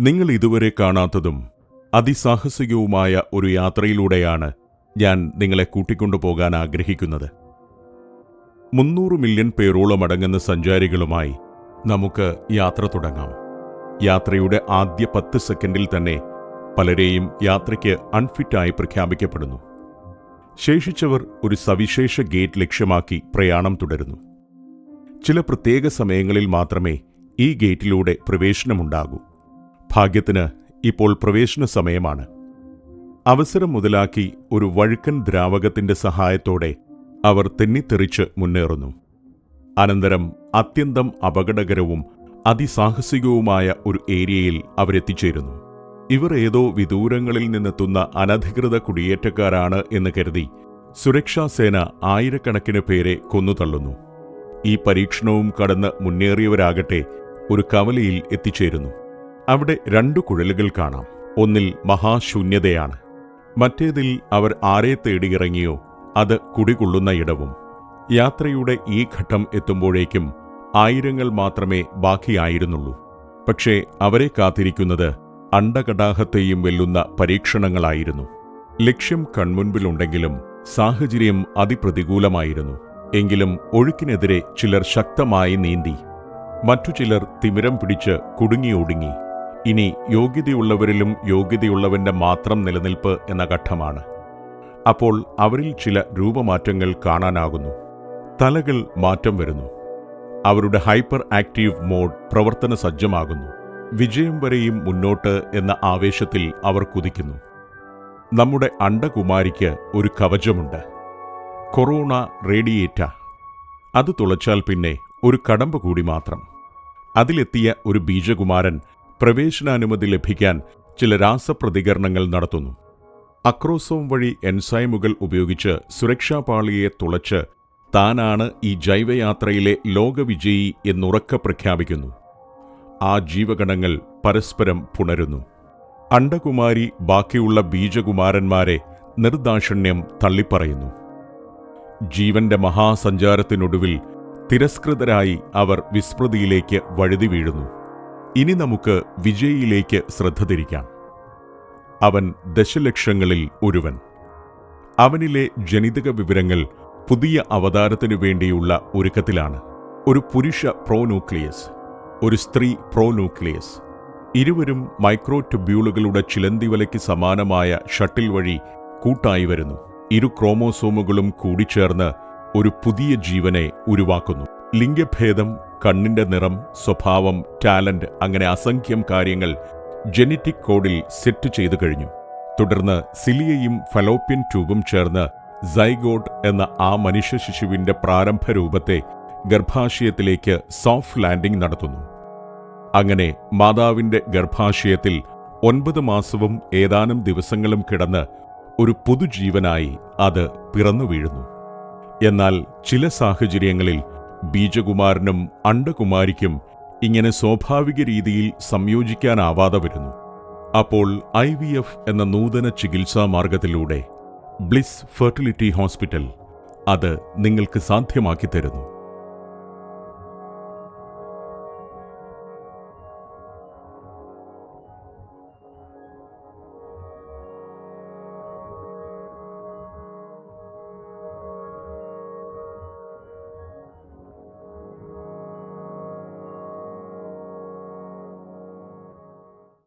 നിങ്ങൾ ഇതുവരെ കാണാത്തതും അതിസാഹസികവുമായ ഒരു യാത്രയിലൂടെയാണ് ഞാൻ നിങ്ങളെ കൂട്ടിക്കൊണ്ടുപോകാൻ ആഗ്രഹിക്കുന്നത്. മുന്നൂറ് മില്യൺ പേരോളം അടങ്ങുന്ന സഞ്ചാരികളുമായി നമുക്ക് യാത്ര തുടങ്ങാം. യാത്രയുടെ ആദ്യ പത്ത് സെക്കൻഡിൽ തന്നെ പലരെയും യാത്രയ്ക്ക് അൺഫിറ്റായി പ്രഖ്യാപിക്കപ്പെടുന്നു. ശേഷിച്ചവർ ഒരു സവിശേഷ ഗേറ്റ് ലക്ഷ്യമാക്കി പ്രയാണം തുടരുന്നു. ചില പ്രത്യേക സമയങ്ങളിൽ മാത്രമേ ഈ ഗേറ്റിലൂടെ പ്രവേശനമുണ്ടാകൂ. ഭാഗ്യത്തിന് ഇപ്പോൾ പ്രവേശന സമയമാണ്. അവസരം മുതലാക്കി ഒരു വഴുക്കൻ ദ്രാവകത്തിന്റെ സഹായത്തോടെ അവർ തെന്നിത്തെറിച്ച് മുന്നേറുന്നു. അനന്തരം അത്യന്തം അപകടകരവും അതിസാഹസികവുമായ ഒരു ഏരിയയിൽ അവരെത്തിച്ചേരുന്നു. ഇവർ ഏതോ വിദൂരങ്ങളിൽ നിന്നെത്തുന്ന അനധികൃത കുടിയേറ്റക്കാരാണ് എന്ന് കരുതി സുരക്ഷാസേന ആയിരക്കണക്കിന് പേരെ കൊന്നുതള്ളുന്നു. ഈ പരീക്ഷണവും കടന്ന് മുന്നേറിയവരാകട്ടെ ഒരു കവലയിൽ എത്തിച്ചേരുന്നു. അവിടെ രണ്ടു കുഴലുകൾ കാണാം. ഒന്നിൽ മഹാശൂന്യതയാണ്. മറ്റേതിൽ അവർ ആരെ തേടിയിറങ്ങിയോ അത് കുടികൊള്ളുന്ന ഇടവും. യാത്രയുടെ ഈ ഘട്ടം എത്തുമ്പോഴേക്കും ആയിരങ്ങൾ മാത്രമേ ബാക്കിയായിരുന്നുള്ളൂ. പക്ഷേ അവരെ കാത്തിരിക്കുന്നത് അണ്ടകടാഹത്തെയും വെല്ലുന്ന പരീക്ഷണങ്ങളായിരുന്നു. ലക്ഷ്യം കൺമുൻപിലുണ്ടെങ്കിലും സാഹചര്യം അതിപ്രതികൂലമായിരുന്നു. എങ്കിലും ഒഴുക്കിനെതിരെ ചിലർ ശക്തമായി നീന്തി. മറ്റു ചിലർ തിമിരം പിടിച്ച് കുടുങ്ങിയൊടുങ്ങി ഇനി യോഗ്യതയുള്ളവരിലും യോഗ്യതയുള്ളവന്റെ മാത്രം നിലനിൽപ്പ് എന്ന ഘട്ടമാണ്. അപ്പോൾ അവരിൽ ചില രൂപമാറ്റങ്ങൾ കാണാനാകുന്നു. തലകൾ മാറ്റം വരുന്നു. അവരുടെ ഹൈപ്പർ ആക്റ്റീവ് മോഡ് പ്രവർത്തന സജ്ജമാകുന്നു. വിജയം വരെയും മുന്നോട്ട് എന്ന ആവേശത്തിൽ അവർ കുതിക്കുന്നു. നമ്മുടെ അണ്ടകുമാരിക്ക് ഒരു കവചമുണ്ട്. കൊറോണ റേഡിയേറ്റ. അത് തുളച്ചാൽ പിന്നെ ഒരു കടമ്പ കൂടി മാത്രം. അതിലെത്തിയ ഒരു ബീജകുമാരൻ പ്രവേശനാനുമതി ലഭിക്കാൻ ചില രാസപ്രതികരണങ്ങൾ നടത്തുന്നു. അക്രോസോം വഴി എൻസൈമുകൾ ഉപയോഗിച്ച് സുരക്ഷാ പാളിയെ തുളച്ച് താനാണ് ഈ ജൈവയാത്രയിലെ ലോകവിജയി എന്നുറക്ക പ്രഖ്യാപിക്കുന്നു. ആ ജീവഗണങ്ങൾ പരസ്പരം പുണരുന്നു. അണ്ടകുമാരി ബാക്കിയുള്ള ബീജകുമാരന്മാരെ നിർദാക്ഷിണ്യം തള്ളിപ്പറയുന്നു. ജീവന്റെ മഹാസഞ്ചാരത്തിനൊടുവിൽ തിരസ്കൃതരായി അവർ വിസ്മൃതിയിലേക്ക് വഴുതി വീഴുന്നു. ഇനി നമുക്ക് വിജയിയിലേക്ക് ശ്രദ്ധ തിരിക്കാം. അവൻ ദശലക്ഷങ്ങളിൽ ഒരുവൻ. അവനിലെ ജനിതക വിവരങ്ങൾ പുതിയ അവതാരത്തിനു വേണ്ടിയുള്ള ഒരുക്കത്തിലാണ്. ഒരു പുരുഷ പ്രോന്യൂക്ലിയസ് ഒരു സ്ത്രീ പ്രോന്യൂക്ലിയസ് ഇരുവരും മൈക്രോ ട്യൂബ്യൂളുകളുടെ ചിലന്തിവലയ്ക്ക് സമാനമായ ഷട്ടിൽ വഴി കൂട്ടായി വരുന്നു. ഇരു ക്രോമോസോമുകളും കൂടിച്ചേർന്ന് ഒരു പുതിയ ജീവനെ ഉരുവാക്കുന്നു. ലിംഗഭേദം കണ്ണിന്റെ നിറം സ്വഭാവം ടാലന്റ് അങ്ങനെ അസംഖ്യം കാര്യങ്ങൾ ജനറ്റിക് കോഡിൽ സെറ്റ് ചെയ്തു കഴിഞ്ഞു. തുടർന്ന് സിലിയയും ഫലോപ്യൻ ട്യൂബും ചേർന്ന് സൈഗോട്ട് എന്ന ആ മനുഷ്യ ശിശുവിന്റെ പ്രാരംഭ രൂപത്തെ ഗർഭാശയത്തിലേക്ക് സോഫ്റ്റ് ലാൻഡിംഗ് നടത്തുന്നു. അങ്ങനെ മാതാവിന്റെ ഗർഭാശയത്തിൽ ഒൻപത് മാസവും ഏതാനും ദിവസങ്ങളും കിടന്ന് ഒരു പുതുജീവനായി അത് പിറന്നു വീഴുന്നു. എന്നാൽ ചില സാഹചര്യങ്ങളിൽ ബീജകുമാരനും അണ്ടകുമാരിക്കും ഇങ്ങനെ സ്വാഭാവിക രീതിയിൽ സംയോജിക്കാനാവാതെ വരുന്നു. അപ്പോൾ ഐ വി എഫ് എന്ന നൂതന ചികിത്സാ മാർഗത്തിലൂടെ ബ്ലിസ് ഫെർട്ടിലിറ്റി ഹോസ്പിറ്റൽ അത് നിങ്ങൾക്ക് സാധ്യമാക്കി തരുന്നു.